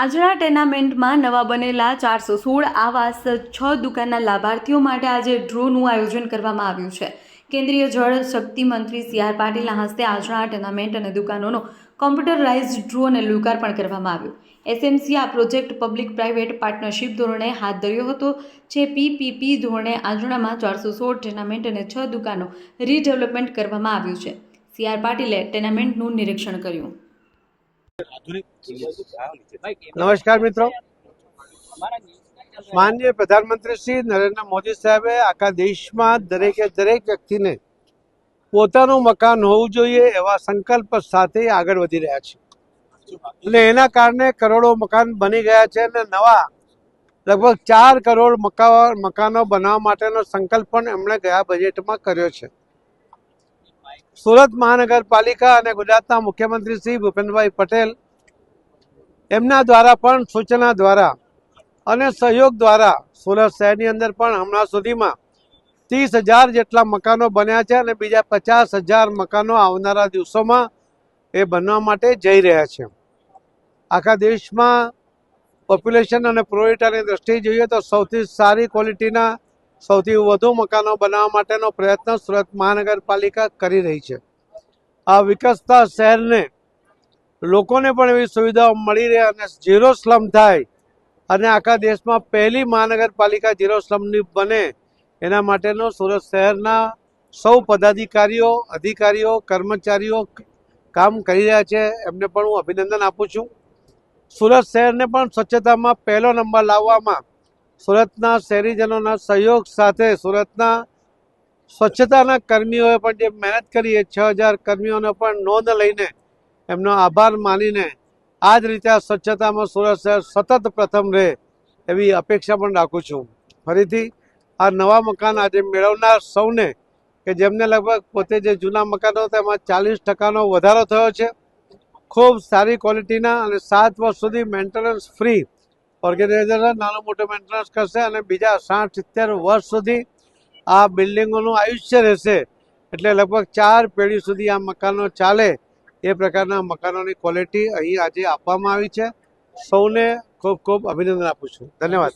આજના ટેનામેન્ટમાં નવા બનેલા ચારસો સોળ આવાસ, છ દુકાનના લાભાર્થીઓ માટે આજે ડ્રોનું આયોજન કરવામાં આવ્યું છે. કેન્દ્રીય જળ શક્તિ મંત્રી સી આર પાટીલના હસ્તે આજના ટેનામેન્ટ અને દુકાનોનો કોમ્પ્યુટરાઇઝ ડ્રો અને લોકાર્પણ કરવામાં આવ્યું. એસએમસી આ પ્રોજેક્ટ પબ્લિક પ્રાઇવેટ પાર્ટનરશિપ ધોરણે હાથ ધર્યો હતો, જે પીપીપી ધોરણે આજણામાં ચારસો સોળ ટેનામેન્ટ અને છ દુકાનો રીડેવલપમેન્ટ કરવામાં આવ્યું છે. સી આર પાટીલે ટેનામેન્ટનું નિરીક્ષણ કર્યું. નમસ્કાર મિત્રો. માનનીય પ્રધાનમંત્રી શ્રી નરેન્દ્ર મોદી સાહેબે આખા દેશમાં દરેકે દરેક વ્યક્તિને પોતાનું મકાન હોવું જોઈએ એવા સંકલ્પ સાથે આગળ વધી રહ્યા છે. અને એના કારણે કરોડો મકાન બની ગયા છે અને નવા લગભગ ચાર કરોડ મકા મકાનો બનાવવા માટેનો સંકલ્પ પણ એમણે ગયા બજેટમાં કર્યો છે. સુરત મહાનગરપાલિકા અને ગુજરાતના મુખ્યમંત્રી શ્રી ભૂપેન્દ્રભાઈ પટેલ એમના દ્વારા પણ સૂચના દ્વારા અને સહયોગ દ્વારા સુરત શહેરની અંદર પણ હમણાં સુધીમાં ત્રીસ હજાર જેટલા મકાનો બન્યા છે અને બીજા પચાસ હજાર મકાનો આવનારા દિવસોમાં એ બનવા માટે જઈ રહ્યા છે. આખા દેશમાં પોપ્યુલેશન અને પ્રોરિટાની દ્રષ્ટિએ જોઈએ તો સૌથી સારી ક્વોલિટીના સૌથી વધુ મકાનો બનાવવા માટેનો પ્રયત્ન સુરત મહાનગરપાલિકા કરી રહી છે. આ વિકસતા શહેરને લોકોને પણ એવી સુવિધાઓ મળી રહે અને ઝીરો સ્લમ થાય અને આખા દેશમાં પહેલી મહાનગરપાલિકા ઝીરો સ્લમની બને એના માટેનો સુરત શહેરના સૌ પદાધિકારીઓ, અધિકારીઓ, કર્મચારીઓ કામ કરી રહ્યા છે. એમને પણ હું અભિનંદન આપું છું. સુરત શહેરને પણ સ્વચ્છતામાં પહેલો નંબર લાવવામાં સુરતના શહેરીજનોના સહયોગ સાથે સુરતના સ્વચ્છતાના કર્મીઓએ પણ જે મહેનત કરી એ છ હજાર કર્મીઓને પણ નોંધ લઈને એમનો આભાર માનીને આ જ રીતે આ સ્વચ્છતામાં સુરત શહેર સતત પ્રથમ રહે એવી અપેક્ષા પણ રાખું છું. ફરીથી આ નવા મકાન આજે મેળવનાર સૌને કે જેમને લગભગ પોતે જે જૂના મકાનો હતા એમાં ચાલીસ ટકાનો વધારો થયો છે. ખૂબ સારી ક્વોલિટીના અને સાત વર્ષ સુધી મેન્ટેનન્સ ફ્રી ઓર્ગેનાઇઝર નાનું મોટું મેન્ટેનન્સ કરશે અને બીજા સાઠ સિત્તેર વર્ષ સુધી આ બિલ્ડિંગોનું આયુષ્ય રહેશે. એટલે લગભગ ચાર પેઢી સુધી આ મકાનો ચાલે એ પ્રકારના મકાનોની ક્વોલિટી અહીં આજે આપવામાં આવી છે. સૌને ખૂબ ખૂબ અભિનંદન આપું છું. ધન્યવાદ.